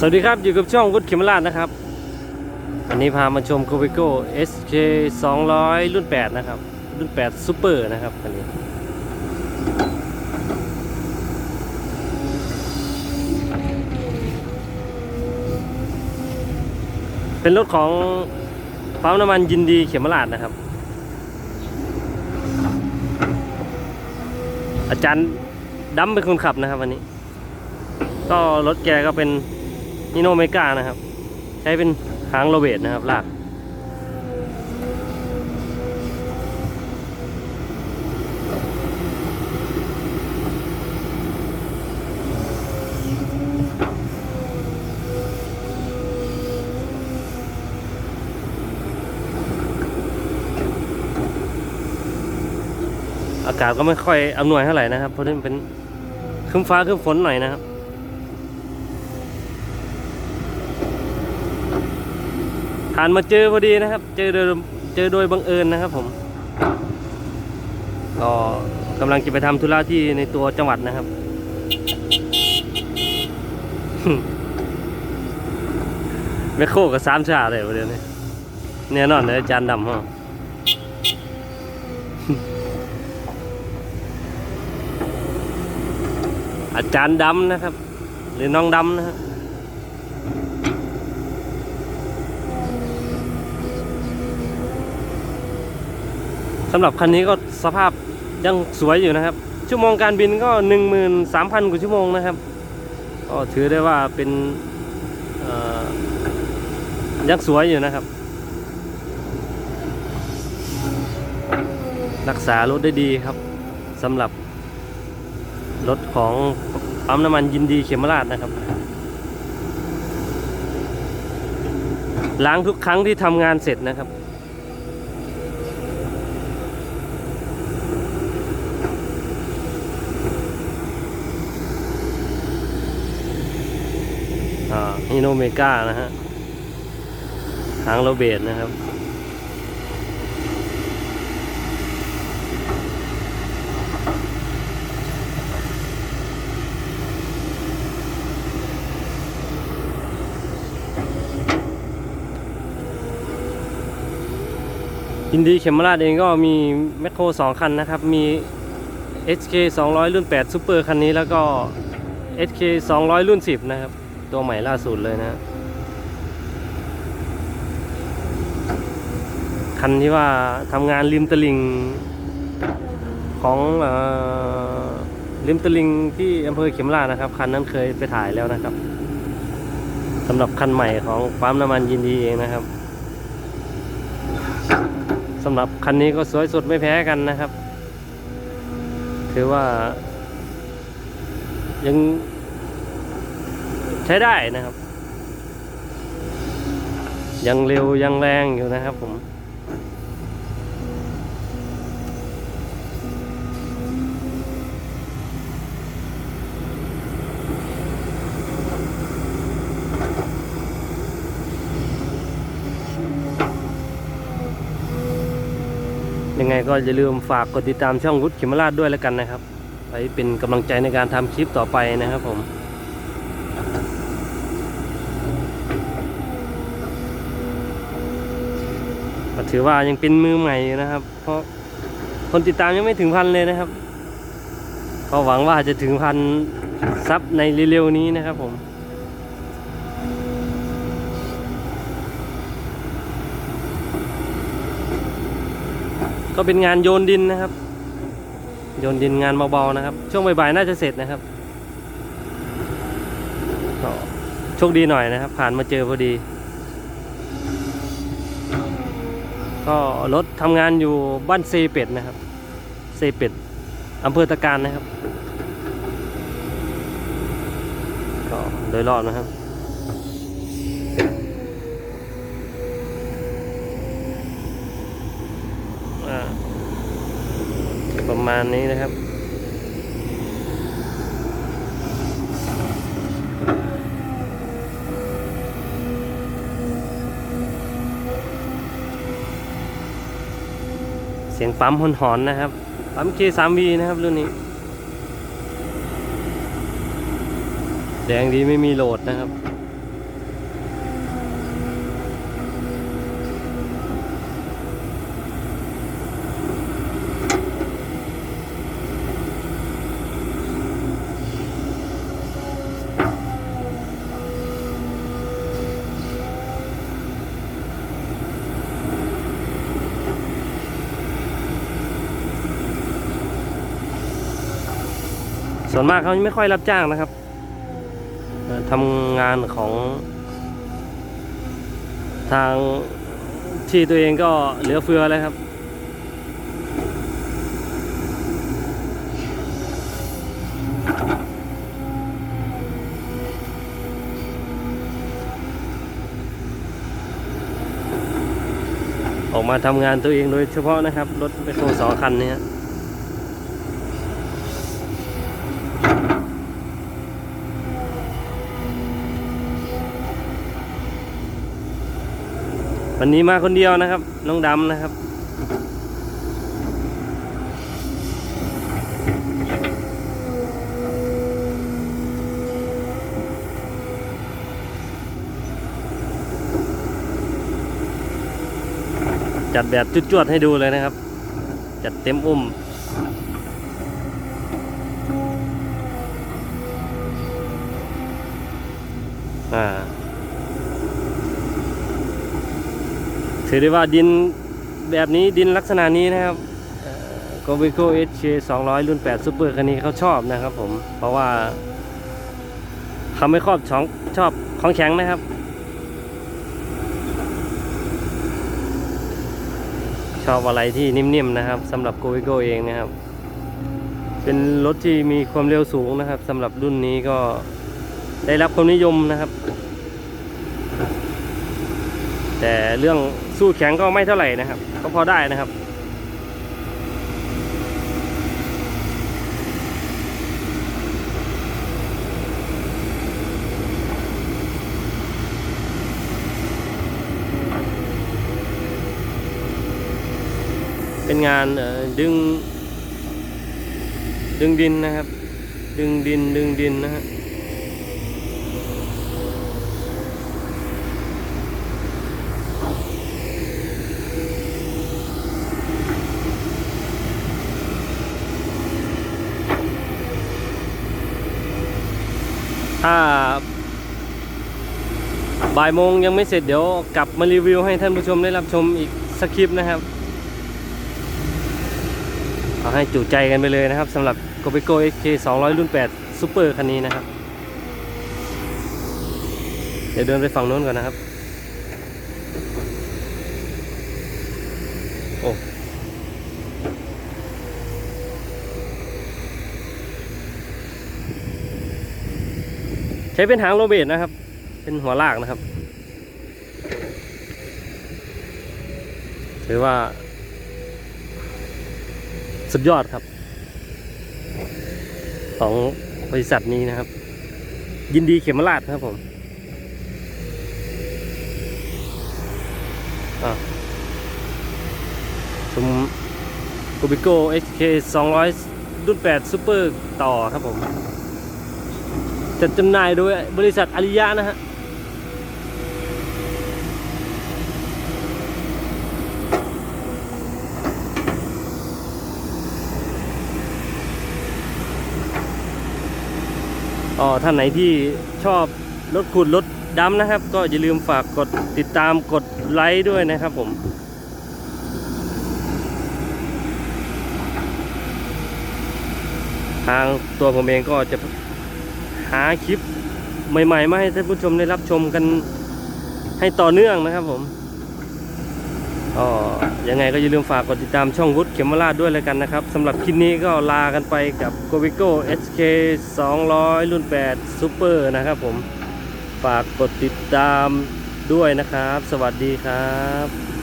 สวัสดีครับ อยู่กับช่องวุฒิเขมราชนะครับ วันนี้พามาชม c o v i c o SK 200 รุ่น 8 นะครับ รุ่น8 Super นะครับคันนี้ เป็นรถของปั๊มน้ำมันยินดีเขมราชนะครับ อาจารย์ดำเป็นคนขับนะครับวันนี้ ก็รถแกก็เป็น นิโนเมกานะครับ ใช้เป็นหางโรเบตนะครับลากอากาศก็ไม่ค่อยอำนวยเท่าไหร่นะครับ เพราะนี่เป็นครึ้มฟ้าครึ้มฝนหน่อยนะครับ ผ่านมาเจอพอดีนะครับ เจอโดยเจอโดยบังเอิญนะครับ ผมก็กำลังจะไปทำธุระที่ในตัวจังหวัดนะครับ แมคโครกับสามชาเลยประเดี๋ยวนี้แน่นอนเลยจานดำฮะอาจารย์ดำนะครับ หรือน้องดำนะครับ สำหรับคันนี้ก็สภาพยังสวยอยู่นะครับ ชั่วโมงการบินก็ 13,000 กว่าชั่วโมงนะครับ ก็ถือได้ว่าเป็นยังสวยอยู่นะครับ รักษารถได้ดีครับสำหรับรถของปั๊มน้ำมันยินดีเขมราชนะครับ ล้างทุกครั้งที่ทำงานเสร็จนะครับ อ่าฮิโนเมก้านะฮะหางโรเบตนะครับอินดีเข็มราชเองก็มีแมคโครสองคันนะครับ มี HK 200 รุ่น 8 Super คันนี้แล้วก็ HK 200 รุ่น 10 นะครับ ตัวใหม่ล่าสุดเลยนะคันที่ว่าทำงานริมตลิงของออริมตลิงที่อำเภอเขมราชนะครับ คันนั้นเคยไปถ่ายแล้วนะครับสำหรับคันใหม่ของปั๊มน้ำมันยินดีเองนะครับสำหรับคันนี้ก็สวยสดไม่แพ้กันนะครับ ถือว่ายัง ใช้ได้นะครับ ยังเร็วยังแรงอยู่นะครับผมยังไงก็อย่าลืมฝากกดติดตามช่องวุฒิเขมราชด้วยแล้วกันนะครับไว้เป็นกำลังใจในการทำคลิปต่อไปนะครับผม ก็ถือว่ายังเป็นมือใหม่นะครับ เพราะคนติดตามยังไม่ถึงพันเลยนะครับ ก็หวังว่าจะถึงพันซับในเร็วๆนี้นะครับผมก็เป็นงานโยนดินนะครับ โยนดินงานเบาๆนะครับ ช่วงบ่ายๆน่าจะเสร็จนะครับก็โชคดีหน่อยนะครับ ผ่านมาเจอพอดี ก็รถทำงานอยู่บ้านเซเป็ดนะครับ เซเป็ดอำเภอตะการนะครับ ก็โดยรอบนะครับประมาณนี้นะครับ เสียงปั๊มหอนๆนะครับ ปั๊ม K3V นะครับรุ่นนี้ แดงดีไม่มีโหลดนะครับ ส่วนมากเขาไม่ค่อยรับจ้างนะครับทำงานของ ทางที่ตัวเองก็เหลือเฟือเลยครับ ออกมาทำงานตัวเองโดยเฉพาะนะครับ รถไปโคสองคันนี้ วันนี้มาคนเดียวนะครับ น้องดำนะครับ จัดแบบจุดจวดให้ดูเลยนะครับ จัดเต็มอุ้ม ถือได้ว่าดินแบบนี้ดินลักษณะนี้นะครับโกเบโกเอชเคสองร้อยรุ่น8ซูเปอร์คันนี้เขาชอบนะครับผม เพราะว่าเขาไม่ชอบของชอบของแข็งนะครับ ชอบอะไรที่นิ่มๆนะครับสำหรับโกวิโกเองนะครับ เป็นรถที่มีความเร็วสูงนะครับสำหรับรุ่นนี้ก็ได้รับความนิยมนะครับ แต่เรื่อง สู้แข็งก็ไม่เท่าไหร่นะครับ ก็พอได้นะครับ เป็นงานดึง ดึงดินนะครับ ดึงดินดึงดินนะฮะ ถ้าบ่ายโมงยังไม่เสร็จเดี๋ยวกลับมารีวิวให้ท่านผู้ชมได้รับชมอีกสักคลิปนะครับเอาให้จุใจกันไปเลยนะครับสำหรับ g o b i g o XK 200 รุ่น 8 Super คันนี้นะครับ เดี๋ยวเดินไปฝั่งโน้นก่อนนะครับ โอ้ ใช้เป็นหางโรเบตนะครับ เป็นหัวลากนะครับ ถือว่า สุดยอดครับ ของบริษัทนี้นะครับ ยินดีเข็มราชครับผมอะชมโกบิโก้ HK 200 รุ่น8ซูเปอร์ต่อครับผม จัดจำหน่ายโดยบริษัทอาริยะนะฮะอ๋อท่านไหนที่ชอบรถขุดรถดำนะครับ ก็อย่าลืมฝากกดติดตามกดไลค์ด้วยนะครับผมทางตัวผมเองก็จะ หาคลิปใหม่ๆมาให้ท่านผู้ชมได้รับชมกันให้ต่อเนื่องนะครับผมก็ยังไงก็อย่าลืมฝากกดติดตามช่องวุฒิเขมราชด้วยแล้วกันนะครับสำหรับคลิปนี้ก็ลากันไปกับ g o v i g o HK 200 รุ่น 8 Super นะครับผม ฝากกดติดตามด้วยนะครับ สวัสดีครับ